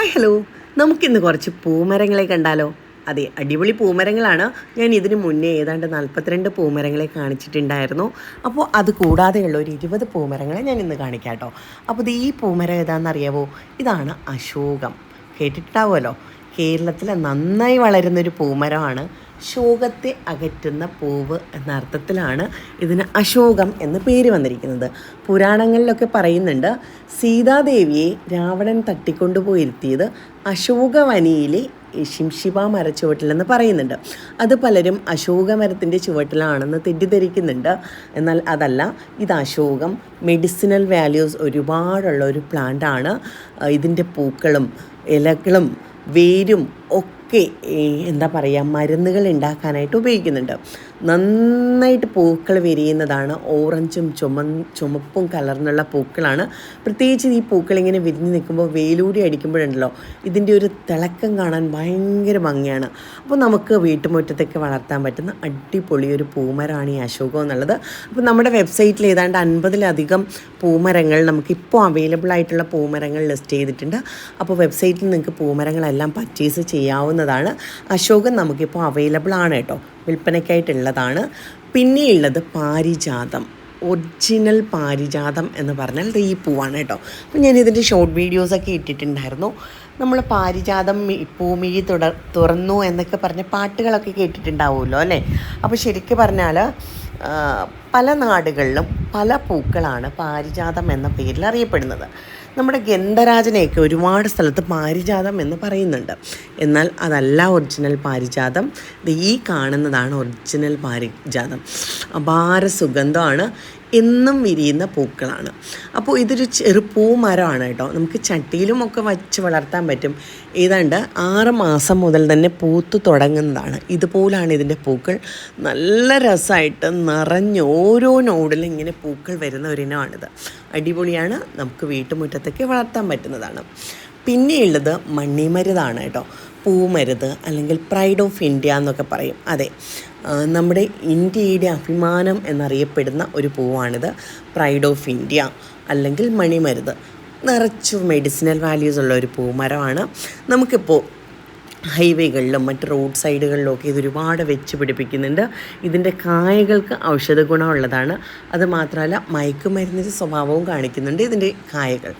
Hi hello നമുക്കിന്ന് കുറച്ച് പൂമരങ്ങളെ കണ്ടാലോ? അതെ അടിപൊളി പൂമരങ്ങളാണ്. ഞാൻ ഇതിന് മുന്നേ ഏതാണ്ട് നാൽപ്പത്തിരണ്ട് പൂമരങ്ങളെ കാണിച്ചിട്ടുണ്ടായിരുന്നു. അപ്പോൾ അത് കൂടാതെയുള്ള ഒരു ഇരുപത് പൂമരങ്ങളെ ഞാൻ ഇന്ന് കാണിക്കാം കേട്ടോ അപ്പോൾ ഇത് ഈ പൂമരം ഏതാണെന്നറിയാവോ? ഇതാണ് അശോകം. കേട്ടിട്ടാവുമല്ലോ കേരളത്തിലെ നന്നായി വളരുന്നൊരു പൂമരമാണ് ശോകത്തെ അകറ്റുന്ന പൂവ് എന്ന അർത്ഥത്തിലാണ് ഇതിന് അശോകം എന്ന് പേര് വന്നിരിക്കുന്നത്. പുരാണങ്ങളിലൊക്കെ പറയുന്നുണ്ട് സീതാദേവിയെ രാവണൻ തട്ടിക്കൊണ്ടുപോയിരുത്തിയത് അശോകവനിയിലെ ശിംശിബ മരച്ചുവട്ടിലെന്ന് പറയുന്നുണ്ട്. അത് പലരും അശോകമരത്തിന്റെ ചുവട്ടിലാണെന്ന് തെറ്റിദ്ധരിക്കുന്നുണ്ട്. എന്നാൽ അതല്ല ഇത് അശോകം മെഡിസിനൽ വാല്യൂസ് ഒരുപാടുള്ള ഒരു പ്ലാന്റ് ആണ്. ഇതിന്റെ പൂക്കളും ഇലകളും വേരും ഒക്കെ ഈ എന്താ പറയുക മരുന്നുകൾ ഉണ്ടാക്കാനായിട്ട് ഉപയോഗിക്കുന്നുണ്ട്. നന്നായിട്ട് പൂക്കൾ വിരിയുന്നതാണ്. ഓറഞ്ചും ചുമ ചുമപ്പും കലർന്നുള്ള പൂക്കളാണ്. പ്രത്യേകിച്ച് ഈ പൂക്കൾ ഇങ്ങനെ വിരിഞ്ഞ് നിൽക്കുമ്പോൾ വെയിലൂടി അടിക്കുമ്പോഴുണ്ടല്ലോ ഇതിന്റെ ഒരു തിളക്കം കാണാൻ ഭയങ്കര ഭംഗിയാണ്. അപ്പോൾ നമുക്ക് വീട്ടുമുറ്റത്തേക്ക് വളർത്താൻ പറ്റുന്ന അടിപൊളി ഒരു പൂമരമാണ് ഈ അശോകം എന്നുള്ളത്. അപ്പോൾ നമ്മുടെ വെബ്സൈറ്റിൽ ഏതാണ്ട് അൻപതിലധികം പൂമരങ്ങൾ നമുക്കിപ്പോൾ അവൈലബിൾ ആയിട്ടുള്ള പൂമരങ്ങൾ ലിസ്റ്റ് ചെയ്തിട്ടുണ്ട്. അപ്പോൾ വെബ്സൈറ്റിൽ നിങ്ങൾക്ക് പൂമരങ്ങളെല്ലാം പർച്ചേസ് ചെയ്യാവുന്നതാണ് അശോകൻ നമുക്കിപ്പോൾ അവൈലബിൾ ആണ് കേട്ടോ. വിൽപ്പനയ്ക്കായിട്ടുള്ളതാണ്. പിന്നെയുള്ളത് പാരിജാതം. ഒറിജിനൽ പാരിജാതം എന്ന് പറഞ്ഞാൽ ഈ പൂവാണ് കേട്ടോ. അപ്പം ഞാൻ ഇതിന്റെ ഷോർട്ട് വീഡിയോസൊക്കെ ഇട്ടിട്ടുണ്ടായിരുന്നു. നമ്മൾ പാരിജാതം പൂമിഴി തുട തുറന്നു എന്നൊക്കെ പറഞ്ഞ പാട്ടുകളൊക്കെ കേട്ടിട്ടുണ്ടാവുമല്ലോ അല്ലേ? അപ്പോൾ ശരിക്കും പറഞ്ഞാൽ പല നാടുകളിലും പല പൂക്കളാണ് പാരിജാതം എന്ന പേരിൽ അറിയപ്പെടുന്നത്. നമ്മുടെ ഗന്ധരാജനെയൊക്കെ ഒരുപാട് സ്ഥലത്ത് പാരിജാതം എന്ന് പറയുന്നുണ്ട്. എന്നാൽ അതല്ല ഒറിജിനൽ പാരിജാതം. ഈ കാണുന്നതാണ് ഒറിജിനൽ പാരിജാതം. അപാര സുഗന്ധമാണ് എന്നും വിരിയുന്ന പൂക്കളാണ്. അപ്പോൾ ഇതൊരു ചെറു പൂമരമാണ് കേട്ടോ. നമുക്ക് ചട്ടിയിലും ഒക്കെ വച്ച് വളർത്താൻ പറ്റും. ഏതാണ്ട് ആറ് മാസം മുതൽ തന്നെ പൂത്തു തുടങ്ങുന്നതാണ്. ഇതുപോലാണ് ഇതിന്റെ പൂക്കൾ. നല്ല രസമായിട്ട് നിറഞ്ഞ് ഓരോ നോഡിലും ഇങ്ങനെ പൂക്കൾ വരുന്ന ഒരിനമാണിത് അടിപൊളിയാണ്. നമുക്ക് വീട്ടുമുറ്റത്തൊക്കെ വളർത്താൻ പറ്റുന്നതാണ്. പിന്നെയുള്ളത് മണ്ണിമരുതാണ് കേട്ടോ. പൂമരുത് അല്ലെങ്കിൽ പ്രൈഡ് ഓഫ് ഇന്ത്യ എന്നൊക്കെ പറയും. അതെ. നമ്മുടെ ഇന്ത്യയുടെ അഭിമാനം എന്നറിയപ്പെടുന്ന ഒരു പൂവാണിത്. പ്രൈഡ് ഓഫ് ഇന്ത്യ അല്ലെങ്കിൽ മണിമരുത്. നിറച്ചു മെഡിസിനൽ വാല്യൂസ് ഉള്ള ഒരു പൂമരമാണ്. നമുക്കിപ്പോൾ ഹൈവേകളിലും മറ്റ് റോഡ് സൈഡുകളിലും ഒക്കെ ഒരുപാട് വെച്ച് പിടിപ്പിക്കുന്നുണ്ട്. ഇതിന്റെ കായകൾക്ക് ഔഷധ ഗുണമുള്ളതാണ് അത് മാത്രമല്ല മയക്കുമരുന്നിന്റെ സ്വഭാവവും കാണിക്കുന്നുണ്ട് ഇതിന്റെ കായകൾ.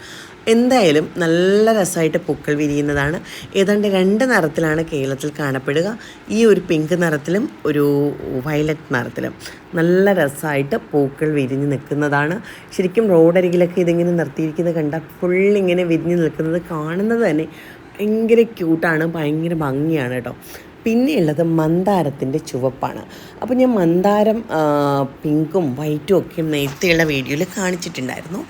എന്തായാലും നല്ല രസമായിട്ട് പൂക്കൾ വിരിയുന്നതാണ്. ഏതാണ്ട് രണ്ട് നിറത്തിലാണ് കേരളത്തിൽ കാണപ്പെടുക. ഈ ഒരു പിങ്ക് നിറത്തിലും ഒരു വയലറ്റ് നിറത്തിലും നല്ല രസമായിട്ട് പൂക്കൾ വിരിഞ്ഞ് നിൽക്കുന്നതാണ്. ശരിക്കും റോഡരികിലൊക്കെ ഇതിങ്ങനെ നിർത്തിയിരിക്കുന്നത് കണ്ടാൽ ഫുള്ളിങ്ങനെ വിരിഞ്ഞ് നിൽക്കുന്നത് കാണുന്നത് തന്നെ ഭയങ്കര ക്യൂട്ടാണ് ഭയങ്കര ഭംഗിയാണ് കേട്ടോ. പിന്നെയുള്ളത് മന്ദാരത്തിന്റെ ചുവപ്പാണ്. അപ്പോൾ ഞാൻ മന്ദാരം പിങ്കും വൈറ്റും ഒക്കെ നേരത്തെയുള്ള വീഡിയോയിൽ കാണിച്ചിട്ടുണ്ടായിരുന്നു.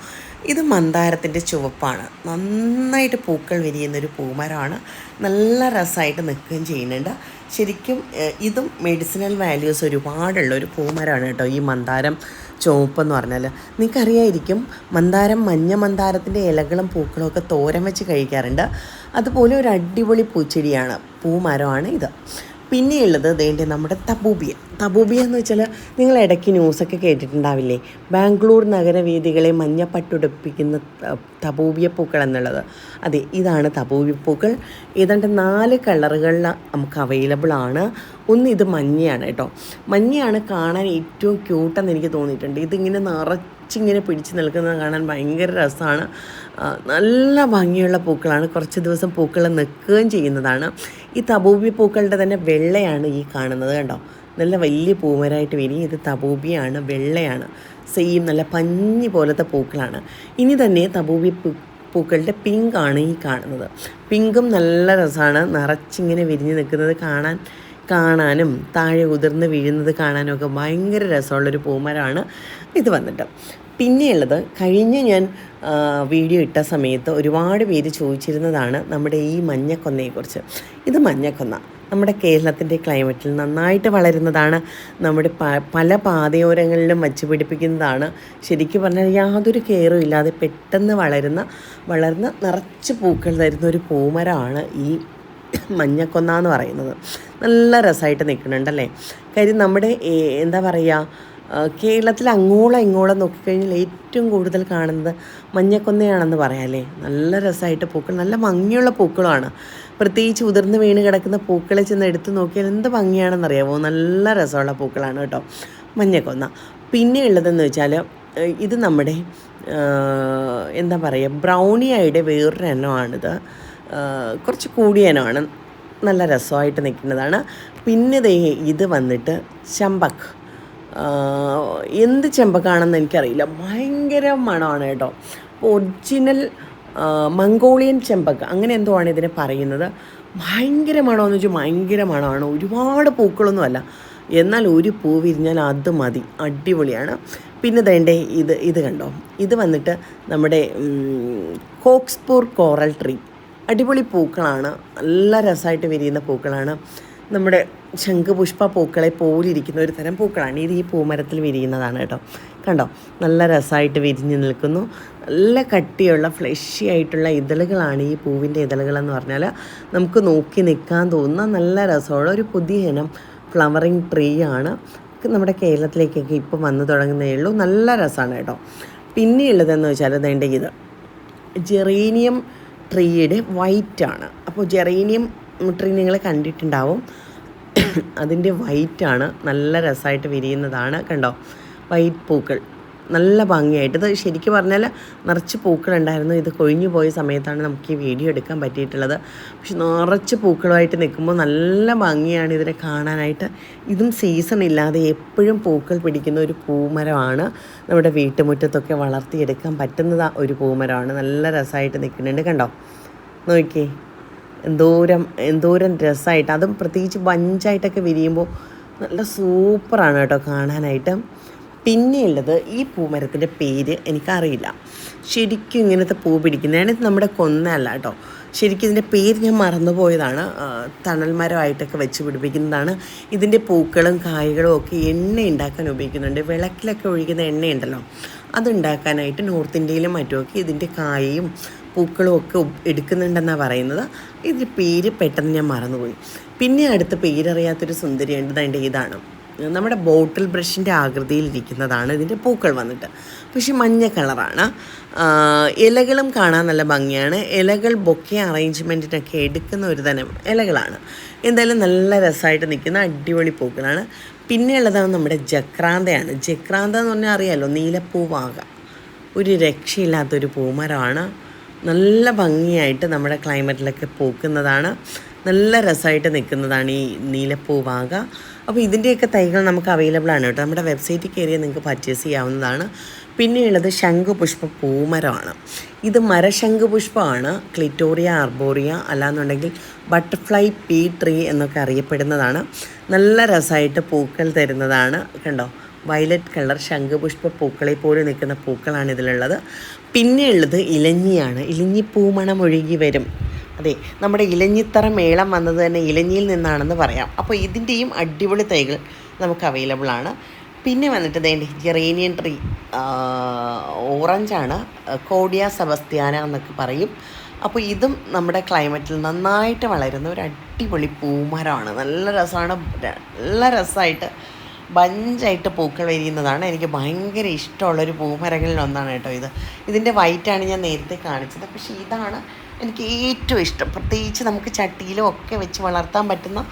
ഇത് മന്ദാരത്തിന്റെ ചുവപ്പാണ്. നന്നായിട്ട് പൂക്കൾ വിരിയുന്നൊരു പൂമരമാണ് നല്ല രസമായിട്ട് നിൽക്കുകയും ചെയ്യുന്നുണ്ട്. ശരിക്കും ഇതും മെഡിസിനൽ വാല്യൂസ് ഒരുപാടുള്ള ഒരു പൂമരമാണ് കേട്ടോ ഈ മന്ദാരം ചുവപ്പെന്ന് പറഞ്ഞാൽ നിങ്ങൾക്കറിയായിരിക്കും മന്ദാരം മഞ്ഞ മന്ദാരത്തിന്റെ ഇലകളും പൂക്കളും ഒക്കെ തോരൻ വെച്ച് കഴിക്കാറുണ്ട്. അതുപോലെ ഒരു അടിപൊളി പൂച്ചെടിയാണ്. പൂമരമാണ് ഇത്. പിന്നെയുള്ളത് ദേന്റെ നമ്മുടെ തബൂബിയ. തബൂബിയ എന്ന് വെച്ചാൽ നിങ്ങൾ ഇടയ്ക്ക് ന്യൂസൊക്കെ കേട്ടിട്ടുണ്ടാവില്ലേ? ബാംഗ്ലൂർ നഗരവേദികളെ മഞ്ഞപ്പട്ടുടുപ്പിക്കുന്ന തബൂബിയ പൂക്കൾ എന്നുള്ളത്. അതെ ഇതാണ് തബൂബിയ പൂക്കൾ. ഏതാണ്ട് നാല് കളറുകളിൽ നമുക്ക് അവൈലബിൾ ആണ്. ഒന്ന് ഇത് മഞ്ഞയാണ് കേട്ടോ. മഞ്ഞയാണ് കാണാൻ ഏറ്റവും ക്യൂട്ടെന്ന് എനിക്ക് തോന്നിയിട്ടുണ്ട്. ഇതിങ്ങനെ നിറച്ചിങ്ങനെ പിടിച്ച് നിൽക്കുന്നത് കാണാൻ ഭയങ്കര രസമാണ്. നല്ല ഭംഗിയുള്ള പൂക്കളാണ്. കുറച്ച് ദിവസം പൂക്കൾ നിൽക്കുകയും ചെയ്യുന്നതാണ്. ഈ തബൂബി പൂക്കളുടെ തന്നെ വെള്ളയാണ് ഈ കാണുന്നത് കണ്ടോ? നല്ല വലിയ പൂമരായിട്ട് വരും ഇത് തബൂബിയാണ് വെള്ളയാണ്. സെയിം നല്ല പഞ്ഞി പോലത്തെ പൂക്കളാണ്. ഇനി തന്നെ തബൂബി പൂക്കളുടെ പിങ്കാണ് ഈ കാണുന്നത്. പിങ്കും നല്ല രസമാണ്. നിറച്ചിങ്ങനെ വിരിഞ്ഞ് നിൽക്കുന്നത് കാണാൻ കാണാനും താഴെ ഉതിർന്ന് വീഴുന്നത് കാണാനും ഒക്കെ ഭയങ്കര രസമുള്ളൊരു പൂമരമാണ് ഇത് വന്നിട്ട് പിന്നെയുള്ളത് കഴിഞ്ഞ് ഞാൻ വീഡിയോ ഇട്ട സമയത്ത് ഒരുപാട് പേര് ചോദിച്ചിരുന്നതാണ് നമ്മുടെ ഈ മഞ്ഞക്കൊന്നയെക്കുറിച്ച്. ഇത് മഞ്ഞക്കൊന്ന. നമ്മുടെ കേരളത്തിന്റെ ക്ലൈമറ്റിൽ നന്നായിട്ട് വളരുന്നതാണ്. നമ്മുടെ പ- പല പാതയോരങ്ങളിലും വച്ച് പിടിപ്പിക്കുന്നതാണ്. ശരിക്കും പറഞ്ഞാൽ യാതൊരു കെയറും ഇല്ലാതെ പെട്ടെന്ന് വളരുന്ന വളർന്ന് നിറച്ച് പൂക്കൾ തരുന്ന ഒരു പൂമരമാണ് ഈ മഞ്ഞക്കൊന്ന എന്ന് പറയുന്നത്. നല്ല രസമായിട്ട് നിൽക്കുന്നുണ്ടല്ലേ? കാര്യം നമ്മുടെ എന്താ പറയുക കേരളത്തിൽ അങ്ങോളം ഇങ്ങോളം നോക്കിക്കഴിഞ്ഞാൽ ഏറ്റവും കൂടുതൽ കാണുന്നത് മഞ്ഞക്കൊന്നയാണെന്ന് പറയാമല്ലേ നല്ല രസമായിട്ട് പൂക്കൾ നല്ല ഭംഗിയുള്ള പൂക്കളാണ്. പ്രത്യേകിച്ച് ഉതിർന്ന് വീണ് കിടക്കുന്ന പൂക്കളെ ചെന്ന് എടുത്ത് നോക്കിയാൽ എന്ത് ഭംഗിയാണെന്നറിയാമോ നല്ല രസമുള്ള പൂക്കളാണ് കേട്ടോ മഞ്ഞക്കൊന്ന. പിന്നെ ഉള്ളതെന്ന് വെച്ചാൽ ഇത് നമ്മുടെ എന്താ പറയുക ബ്രൗണിയായുടെ വേറൊരു ഏഹ്, കുറച്ച് കൂടിയ ഇനമാണ്. നല്ല രസമായിട്ട് നിൽക്കുന്നതാണ്. പിന്നെ ഇത് വന്നിട്ട് ചമ്പക് ആഹ് എന്ത് ചെമ്പക്കാണെന്ന് എനിക്കറിയില്ല. ഭയങ്കര മണമാണ് കേട്ടോ. ഒറിജിനൽ മംഗോളിയൻ ചെമ്പക്ക അങ്ങനെ എന്തോ ആണ് ഇതിനെ പറയുന്നത്. ഭയങ്കര മണമെന്ന് വെച്ചാൽ ഭയങ്കര മണമാണ്. ഒരുപാട് പൂക്കളൊന്നുമല്ല. എന്നാൽ ഒരു പൂ വിരിഞ്ഞാൽ അത് മതി. അടിപൊളിയാണ്. പിന്നെ വേണ്ടേ ഇത് ഇത് കണ്ടോ? ഇത് വന്നിട്ട് നമ്മുടെ കോക്സ്പൂർ കോറൽ ട്രീ. അടിപൊളി പൂക്കളാണ്. നല്ല രസമായിട്ട് വിരിയുന്ന പൂക്കളാണ്. നമ്മുടെ ശംഖുപുഷ്പ പൂക്കളെ പോലിരിക്കുന്ന ഒരു തരം പൂക്കളാണ്. ഇത് ഈ പൂമരത്തിൽ വിരിയുന്നതാണ് കേട്ടോ. കണ്ടോ? നല്ല രസമായിട്ട് വിരിഞ്ഞ് നിൽക്കുന്നു. നല്ല കട്ടിയുള്ള ഫ്ലഷി ആയിട്ടുള്ള ഇതളുകളാണ് ഈ പൂവിന്റെ ഇതളുകളെന്ന് പറഞ്ഞാൽ നമുക്ക് നോക്കി നിൽക്കാൻ തോന്നുന്ന നല്ല രസമുള്ള ഒരു പുതിയ ഇനം ഫ്ലവറിങ് ട്രീ ആണ് നമ്മുടെ കേരളത്തിലേക്കൊക്കെ ഇപ്പം വന്നു തുടങ്ങുന്നേ ഉള്ളൂ. നല്ല രസമാണ് കേട്ടോ. പിന്നെയുള്ളതെന്ന് വെച്ചാൽ അതേണ്ട ഇത്. ജെറേനിയം ട്രീയുടെ വൈറ്റാണ് അപ്പോൾ ജെറേനിയം ട്രീ നിങ്ങൾ കണ്ടിട്ടുണ്ടാവും. അതിന്റെ വൈറ്റ് ആണ്. നല്ല രസമായിട്ട് വിരിയുന്നതാണ് കണ്ടോ? വൈറ്റ് പൂക്കൾ. നല്ല ഭംഗിയായിട്ട്. ഇത് ശരിക്കും പറഞ്ഞാൽ നിറച്ച് പൂക്കളുണ്ടായിരുന്നു ഇത് കൊഴിഞ്ഞു പോയ സമയത്താണ് നമുക്ക് ഈ വീഡിയോ എടുക്കാൻ പറ്റിയിട്ടുള്ളത്. പക്ഷെ നിറച്ച് പൂക്കളുമായിട്ട് നിൽക്കുമ്പോൾ നല്ല ഭംഗിയാണ് ഇതിനെ കാണാനായിട്ട്. ഇതും സീസൺ ഇല്ലാതെ എപ്പോഴും പൂക്കൾ പിടിക്കുന്ന ഒരു പൂമരമാണ്. നമ്മുടെ വീട്ടുമുറ്റത്തൊക്കെ വളർത്തിയെടുക്കാൻ പറ്റുന്നതാ ഒരു പൂമരമാണ്. നല്ല രസമായിട്ട് നിൽക്കുന്നുണ്ട് കണ്ടോ? നോക്കിയേ. എന്തോരം എന്തോരം രസമായിട്ട് അതും പ്രത്യേകിച്ച് ബഞ്ചായിട്ടൊക്കെ വിരിയുമ്പോൾ നല്ല സൂപ്പറാണ് കേട്ടോ കാണാനായിട്ട്. പിന്നെയുള്ളത് ഈ പൂമരത്തിന്റെ പേര് എനിക്കറിയില്ല. ശരിക്കും ഇങ്ങനത്തെ പൂ പിടിക്കുന്നതാണ്. ഇത് നമ്മുടെ കൊന്നല്ല കേട്ടോ. ശരിക്കും ഇതിന്റെ പേര് ഞാൻ മറന്നുപോയതാണ്. തണൽ മരമായിട്ടൊക്കെ വെച്ച് പിടിപ്പിക്കുന്നതാണ്. ഇതിന്റെ പൂക്കളും കായ്കളും ഒക്കെ എണ്ണ ഉണ്ടാക്കാൻ ഉപയോഗിക്കുന്നുണ്ട്. വിളക്കിലൊക്കെ ഒഴിക്കുന്ന എണ്ണയുണ്ടല്ലോ. അതുണ്ടാക്കാനായിട്ട് നോർത്ത് ഇന്ത്യയിലും മറ്റുമൊക്കെ ഇതിന്റെ കായയും പൂക്കളും ഒക്കെ എടുക്കുന്നുണ്ടെന്നാണ് പറയുന്നത്. ഇതിന്റെ പേര് പെട്ടെന്ന് ഞാൻ മറന്നുപോയി. പിന്നെ അടുത്ത പേരറിയാത്തൊരു സുന്ദരിയുണ്ട് അതിന്റെ ഇതാണ്. നമ്മുടെ ബോട്ടിൽ ബ്രഷിന്റെ ആകൃതിയിലിരിക്കുന്നതാണ് ഇതിന്റെ പൂക്കൾ വന്നിട്ട്. പക്ഷേ മഞ്ഞ കളറാണ്. ഇലകളും കാണാൻ നല്ല ഭംഗിയാണ്. ഇലകൾ ബൊക്കെ അറേഞ്ച്മെന്റിനൊക്കെ എടുക്കുന്ന ഒരു തരം ഇലകളാണ്. എന്തായാലും നല്ല രസമായിട്ട് നിൽക്കുന്ന അടിപൊളി പൂക്കളാണ്. പിന്നെയുള്ളതാണ് നമ്മുടെ ജക്രാന്തയാണ്. ജക്രാന്ത എന്ന് പറഞ്ഞാൽ അറിയാമല്ലോ നീലപ്പൂവാക. ഒരു രക്ഷയില്ലാത്തൊരു പൂമരമാണ്. നല്ല ഭംഗിയായിട്ട് നമ്മുടെ ക്ലൈമറ്റിലൊക്കെ പൂക്കുന്നതാണ്. നല്ല രസമായിട്ട് നിൽക്കുന്നതാണ് ഈ നീലപ്പൂവാക അപ്പോൾ ഇതിന്റെയൊക്കെ തൈകൾ നമുക്ക് അവൈലബിൾ ആണ് കേട്ടോ. നമ്മുടെ വെബ്സൈറ്റിൽ കയറിയ നിങ്ങൾക്ക് പർച്ചേസ് ചെയ്യാവുന്നതാണ്. പിന്നെയുള്ളത് ശംഖുപുഷ്പ പൂമരമാണ്. ഇത് മരശംഖുപുഷ്പമാണ്. ക്ലിറ്റോറിയ ആർബോറിയ അല്ലാന്നുണ്ടെങ്കിൽ ബട്ടർഫ്ലൈ പീ ട്രീ എന്നൊക്കെ അറിയപ്പെടുന്നതാണ്. നല്ല രസമായിട്ട് പൂക്കൾ തരുന്നതാണ്. കണ്ടോ? വയലറ്റ് കളർ ശംഖുപുഷ്പ പൂക്കളെ പോലെ നിൽക്കുന്ന പൂക്കളാണ് ഇതിലുള്ളത്. പിന്നെയുള്ളത് ഇലഞ്ഞിയാണ്. ഇലഞ്ഞി പൂമണം ഒഴുകി വരും. അതെ നമ്മുടെ ഇലഞ്ഞിത്തറ മേളം വന്നത് തന്നെ ഇലഞ്ഞിയിൽ നിന്നാണെന്ന് പറയാം. അപ്പോൾ ഇതിന്റെയും അടിപൊളി തൈകൾ നമുക്ക് അവൈലബിൾ ആണ്. പിന്നെ വന്നിട്ട് വേണ്ടി ജെറേനിയൻ ട്രീ ഓറഞ്ചാണ് കോഡിയ സബസ്ത്യാന എന്നൊക്കെ പറയും. അപ്പോൾ ഇതും നമ്മുടെ ക്ലൈമറ്റിൽ നന്നായിട്ട് വളരുന്ന ഒരു അടിപൊളി പൂമരമാണ്. നല്ല രസമാണ്. നല്ല രസമായിട്ട് ബഞ്ചായിട്ട് പൂക്കൾ വിരിയുന്നതാണ്. എനിക്ക് ഭയങ്കര ഇഷ്ടമുള്ളൊരു പൂമരങ്ങളിൽ ഒന്നാണ് കേട്ടോ ഇത്. ഇതിന്റെ വൈറ്റാണ് ഞാൻ നേരത്തെ കാണിച്ചത്. പക്ഷേ ഇതാണ് എനിക്ക് ഏറ്റവും ഇഷ്ടം. പ്രത്യേകിച്ച് നമുക്ക് ചട്ടിയിലും ഒക്കെ വെച്ച് വളർത്താൻ പറ്റുന്ന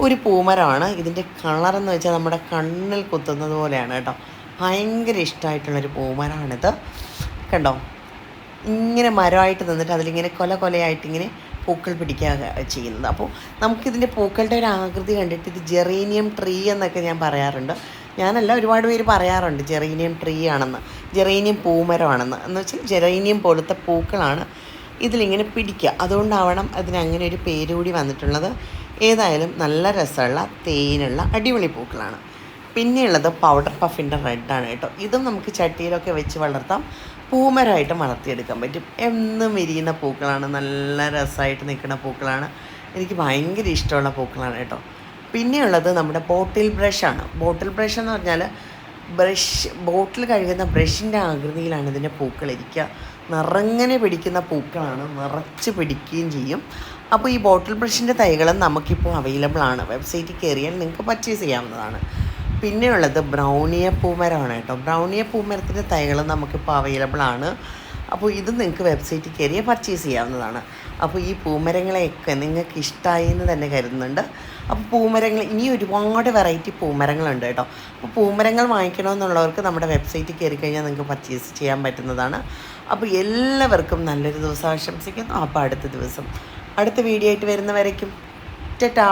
ഒരു പൂമരമാണ്. ഇതിന്റെ കളറെന്ന് വെച്ചാൽ നമ്മുടെ കണ്ണിൽ കുത്തുന്നത് പോലെയാണ് കേട്ടോ. ഭയങ്കര ഇഷ്ടമായിട്ടുള്ളൊരു പൂമരമാണിത്. കണ്ടോ? ഇങ്ങനെ മരമായിട്ട് നിന്നിട്ട് അതിലിങ്ങനെ കൊല കൊലയായിട്ട് ഇങ്ങനെ പൂക്കൾ പിടിക്കുക ചെയ്യുന്നത്. അപ്പോൾ നമുക്കിതിന്റെ പൂക്കളുടെ ഒരു ആകൃതി കണ്ടിട്ട് ഇത് ജെറേനിയം ട്രീ എന്നൊക്കെ ഞാൻ പറയാറുണ്ട്. ഞാനല്ല ഒരുപാട് പേര് പറയാറുണ്ട് ജെറേനിയം ട്രീ ആണെന്ന് ജെറേനിയം പൂമരമാണെന്ന്. എന്ന് വെച്ചാൽ ജെറേനിയം പോലത്തെ പൂക്കളാണ് ഇതിലിങ്ങനെ പിടിക്കുക. അതുകൊണ്ടാവണം അതിന് അങ്ങനെ ഒരു പേര് കൂടി വന്നിട്ടുള്ളത്. ഏതായാലും നല്ല രസമുള്ള തേനുള്ള അടിപൊളി പൂക്കളാണ്. പിന്നെയുള്ളത് പൗഡർ പഫിന്റെ റെഡാണ് കേട്ടോ. ഇതും നമുക്ക് ചട്ടിയിലൊക്കെ വെച്ച് വളർത്താം. പൂമരമായിട്ട് വളർത്തിയെടുക്കാൻ പറ്റും. എന്നും വിരിയുന്ന പൂക്കളാണ് നല്ല രസമായിട്ട് നിൽക്കുന്ന പൂക്കളാണ്. എനിക്ക് ഭയങ്കര ഇഷ്ടമുള്ള പൂക്കളാണ് കേട്ടോ. പിന്നെയുള്ളത് നമ്മുടെ ബോട്ടിൽ ബ്രഷാണ് ബോട്ടിൽ ബ്രഷ് എന്ന് പറഞ്ഞാൽ ബ്രഷ് ബോട്ടിൽ കഴുകുന്ന ബ്രഷിന്റെ ആകൃതിയിലാണ് ഇതിന്റെ പൂക്കൾ ഇരിക്കുക. നിറങ്ങനെ പിടിക്കുന്ന പൂക്കളാണ് നിറച്ച് പിടിക്കുകയും ചെയ്യും. അപ്പോൾ ഈ ബോട്ടിൽ ബ്രഷിന്റെ തൈകളും നമുക്കിപ്പോൾ അവൈലബിൾ ആണ്. വെബ്സൈറ്റിൽ കയറിയാൽ നിങ്ങൾക്ക് പർച്ചേസ് ചെയ്യാവുന്നതാണ്. പിന്നെയുള്ളത് ബ്രൗണിയ പൂമരമാണ് കേട്ടോ. ബ്രൗണിയ പൂമരത്തിന്റെ തൈകൾ നമുക്കിപ്പോൾ അവൈലബിൾ ആണ്. അപ്പോൾ ഇത് നിങ്ങൾക്ക് വെബ്സൈറ്റിൽ കയറിയ പർച്ചേസ് ചെയ്യാവുന്നതാണ്. അപ്പോൾ ഈ പൂമരങ്ങളെയൊക്കെ നിങ്ങൾക്ക് ഇഷ്ടമായി എന്ന് തന്നെ കരുതുന്നുണ്ട്. അപ്പോൾ പൂമരങ്ങൾ ഇനി ഒരുപാട് വെറൈറ്റി പൂമരങ്ങളുണ്ട് കേട്ടോ. അപ്പോൾ പൂമരങ്ങൾ വാങ്ങിക്കണമെന്നുള്ളവർക്ക് നമ്മുടെ വെബ്സൈറ്റിൽ കയറി കഴിഞ്ഞാൽ നിങ്ങൾക്ക് പർച്ചേസ് ചെയ്യാൻ പറ്റുന്നതാണ്. അപ്പോൾ എല്ലാവർക്കും നല്ലൊരു ദിവസം ആശംസിക്കുന്നു. അപ്പോൾ അടുത്ത ദിവസം അടുത്ത വീഡിയോ ആയിട്ട് വരുന്നവരേക്കും ടാ